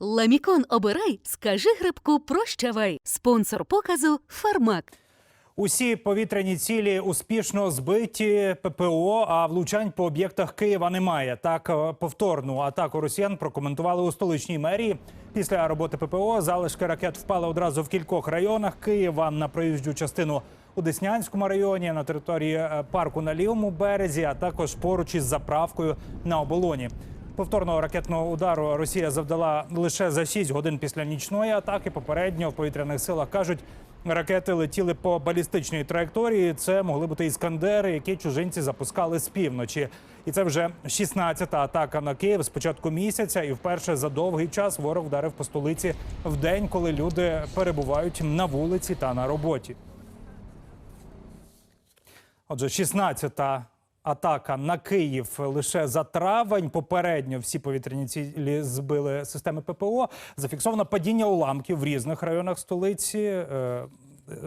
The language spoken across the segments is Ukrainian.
Ламікон обирай, скажи грибку прощавай. Спонсор показу Фармак. Усі повітряні цілі успішно збиті ППО, а влучань по об'єктах Києва немає. Так е, повторну атаку росіян прокоментували у столичній мерії. Після роботи ППО залишки ракет впали одразу в кількох районах Києва на проїжджу частину у Деснянському районі, на території е, парку на лівому березі, а також поруч із заправкою на оболоні. Повторного ракетного удару Росія завдала лише за 6 годин після нічної атаки. Попередньо в повітряних силах кажуть, ракети летіли по балістичній траєкторії. Це могли бути іскандери, які чужинці запускали з півночі. І це вже 16-та атака на Київ з початку місяця. І вперше за довгий час ворог вдарив по столиці в день, коли люди перебувають на вулиці та на роботі. Отже, 16-та атака на Київ лише за травень. Попередньо всі повітряні цілі збили системи ППО. Зафіксовано падіння уламків в різних районах столиці. Е,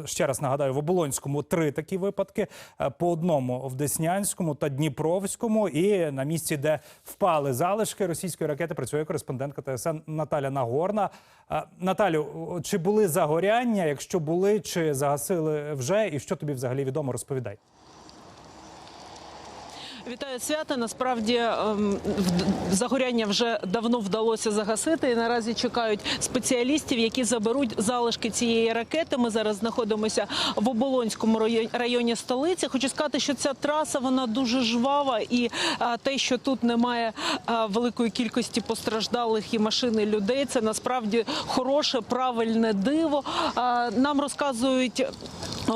Ще раз нагадаю, в Оболонському три такі випадки: е, по одному в Деснянському та Дніпровському. І на місці, де впали залишки російської ракети, працює кореспондентка ТСН Наталя Нагорна. Е, Наталю, чи були загоряння? Якщо були, чи загасили вже, і що тобі взагалі відомо? Розповідай. Вітаю свята. Насправді ем, загоряння вже давно вдалося загасити. І наразі чекають спеціалістів, які заберуть залишки цієї ракети. Ми зараз знаходимося в Оболонському районі- столиці. Хочу сказати, що ця траса вона дуже жвава, і те, що тут немає великої кількості постраждалих і машин, і людей, це насправді хороше, правильне диво. Нам розказують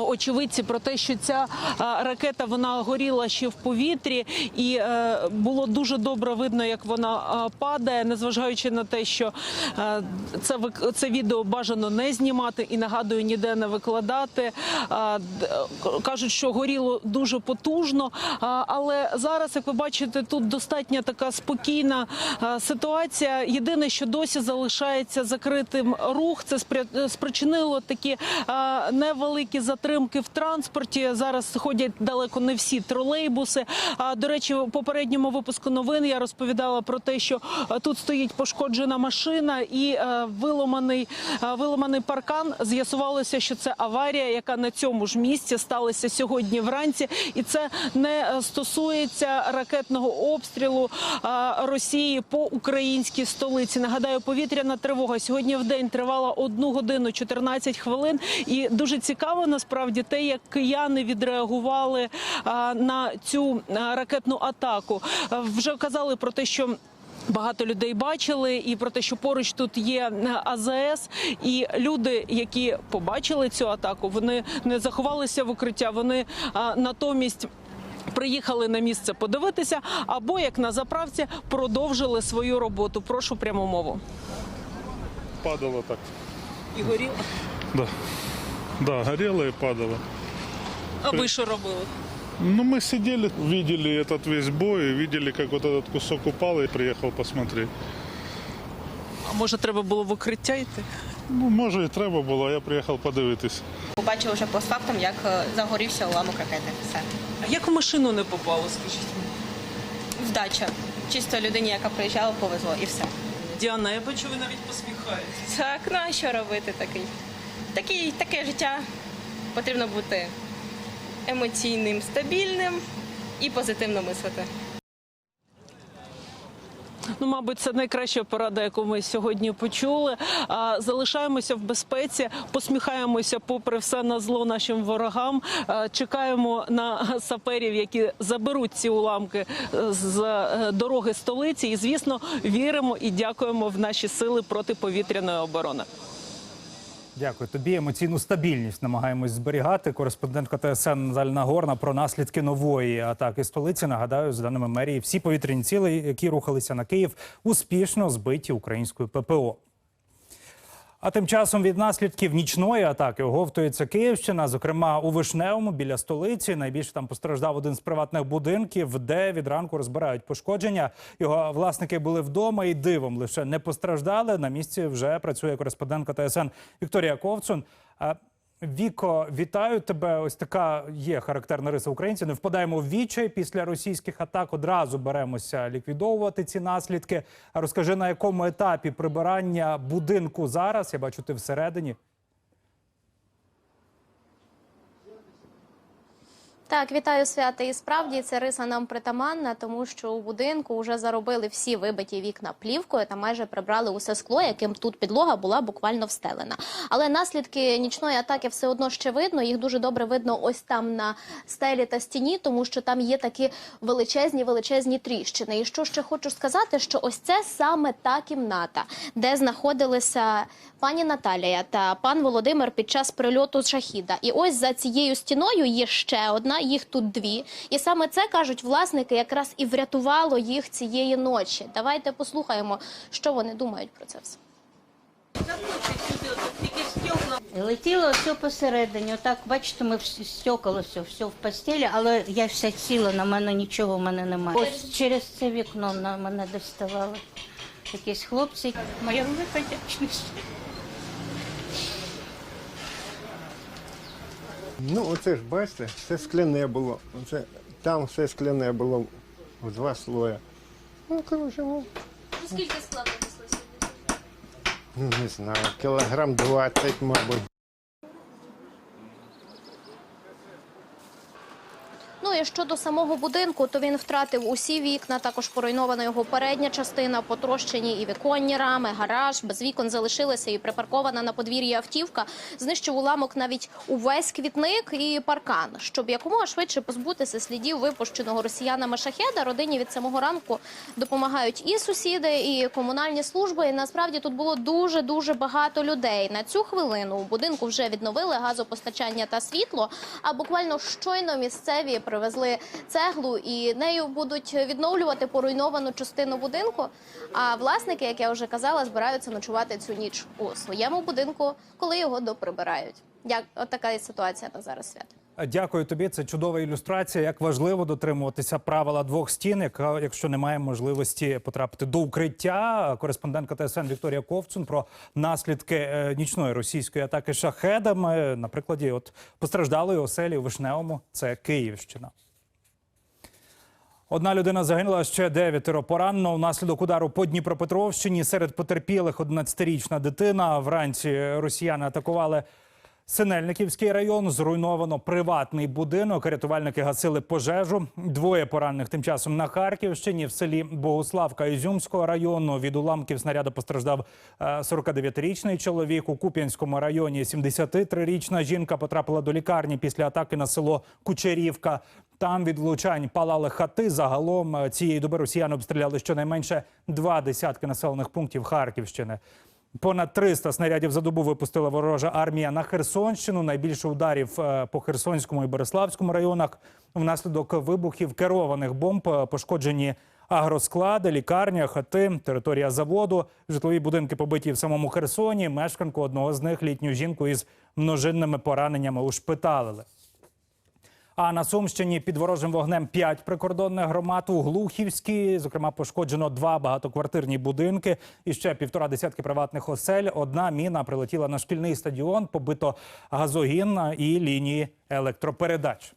очевидці про те, що ця ракета вона горіла ще в повітрі, і е, було дуже добре видно, як вона падає, незважаючи на те, що е, це це відео бажано не знімати і нагадую ніде не викладати. Кажуть, що горіло дуже потужно. Але зараз, як ви бачите, тут достатньо така спокійна ситуація. Єдине, що досі залишається закритим рух, це спричинило такі невеликі затримки в транспорті. Зараз ходять далеко не всі тролейбуси. А до речі, в попередньому випуску новин я розповідала про те, що тут стоїть пошкоджена машина і виламаний, е, виламаний паркан. З'ясувалося, що це аварія, яка на цьому ж місці сталася сьогодні вранці, і це не е, стосується ракетного обстрілу Росії по українській столиці. Нагадаю, повітряна тривога сьогодні в день тривала 1 годину 14 хвилин. І дуже цікаво насправді те, як кияни відреагували е, на цю е, ракетну атаку. Е, Вже казали про те, що. Багато людей бачили і про те, що поруч тут є АЗС, і люди, які побачили цю атаку, вони не заховалися в укриття. Вони а, натомість. Приїхали на місце подивитися, або як на заправці продовжили свою роботу. Прошу пряму мову. Падало так. І горіло. Да. Да, горело и падало. А ви що робили? Ну, мы сидели, видели этот весь бой, видели, как вот этот кусок упал, и приехал посмотреть. А може, треба було в укриття йти? Ну, може, і треба було, а я приїхав подивитись. Побачили вже постфактум, як е, загорівся уламок ракети. Все. А як в машину не попало, скажіть мені? Вдача. Чисто людині, яка приїжджала, повезло і все. Діана, я бачу, ви навіть посміхаєтесь. Так, ну а що робити такий? Такий, таке життя потрібно бути емоційним, стабільним і позитивно мислити. Ну, мабуть, це найкраща порада, яку ми сьогодні почули. Залишаємося в безпеці, посміхаємося попри все на зло нашим ворогам. Чекаємо на саперів, які заберуть ці уламки е, з е, дороги столиці. І, звісно, віримо і дякуємо в наші сили протиповітряної оборони. Дякую тобі. Емоційну стабільність намагаємось зберігати. Кореспондентка ТСН Наталя Нагорна про наслідки нової атаки столиці. Нагадаю, за даними мерії, всі повітряні ціли, які рухалися на Київ, успішно збиті українською ППО. А тим часом від наслідків нічної атаки оговтується Київщина. Зокрема, у Вишневому біля столиці найбільше там постраждав один з приватних будинків, де від ранку розбирають пошкодження. Його власники були вдома і дивом лише не постраждали. На місці вже працює кореспондентка ТСН Вікторія Ковцун. Віко, вітаю тебе. Ось така є характерна риса українців. Не впадаємо в відчай після російських атак. Одразу беремося ліквідовувати ці наслідки. Розкажи на якому етапі прибирання будинку зараз? Я бачу, ти всередині. Так, вітаю свята. І справді ця риса нам притаманна, тому що у будинку вже заробили всі вибиті вікна плівкою та майже прибрали усе скло, яким тут підлога була буквально встелена. Але наслідки нічної атаки все одно ще видно. Їх дуже добре видно ось там на стелі та стіні, тому що там є такі величезні величезні тріщини. І що ще хочу сказати, що ось це саме та кімната, де знаходилися пані Наталія та пан Володимир під час прильоту з шахіда. І ось за цією стіною є ще одна, їх тут дві. І саме це кажуть власники, якраз і врятувало їх цієї ночі. Давайте послухаємо, що вони думають про це все. Летіло все посередині. Отак, бачите, ми всі стекало все, все в постелі, але я вся ціла, на мене нічого в мене немає. Ось через це вікно на мене доставали якісь хлопці. Моя велика вдячність. Ну, оце ж бачите, все скляне було. Оце, там все скляне було в два слоя. Ну, коротше, ну, Скільки складно неслося? ну, не знаю, кілограм 20, мабуть. Ну і щодо самого будинку, то він втратив усі вікна. Також поруйнована його передня частина, потрощені і віконні рами, гараж без вікон залишилися і припаркована на подвір'ї автівка. Знищив уламок навіть увесь квітник і паркан. Щоб якомога швидше позбутися слідів випущеного росіянами шахеда, родині від самого ранку допомагають і сусіди, і комунальні служби. І насправді тут було дуже дуже багато людей. На цю хвилину у будинку вже відновили газопостачання та світло. А буквально щойно місцеві привезли цеглу і нею будуть відновлювати поруйновану частину будинку. А власники, як я вже казала, збираються ночувати цю ніч у своєму будинку, коли його доприбирають. Як така ситуація на зараз свят. Дякую тобі. Це чудова ілюстрація. Як важливо дотримуватися правила двох стін, якщо немає можливості потрапити до укриття. Кореспондентка ТСН Вікторія Ковцун про наслідки е, нічної російської атаки шахедами. На прикладі от постраждалої оселі у Вишневому. Це Київщина. Одна людина загинула, ще дев'ятеро поранено внаслідок удару по Дніпропетровщині. Серед потерпілих 11-річна дитина. Вранці росіяни атакували Синельниківський район. Зруйновано приватний будинок. Рятувальники гасили пожежу. Двоє поранених тим часом на Харківщині в селі Богуславка Ізюмського району. Від уламків снаряду постраждав е, 49-річний чоловік. У Куп'янському районі 73-річна жінка потрапила до лікарні після атаки на село Кучерівка. Там від влучань палали хати. Загалом е, цієї доби росіяни обстріляли щонайменше два десятки населених пунктів Харківщини. Понад 300 снарядів за добу випустила ворожа армія на Херсонщину. Найбільше ударів е, по Херсонському і Береславському районах. Внаслідок вибухів керованих бомб е, пошкоджені агросклади, лікарня, хати, територія заводу, житлові будинки побиті в самому Херсоні. Мешканку одного з них літню жінку із множинними пораненнями ушпиталили. А на Сумщині під ворожим вогнем п'ять прикордонних громад у Глухівській. Зокрема, пошкоджено два багатоквартирні будинки і ще півтора десятки приватних осель. Одна міна прилетіла на шкільний стадіон, побито газогін і лінії електропередач.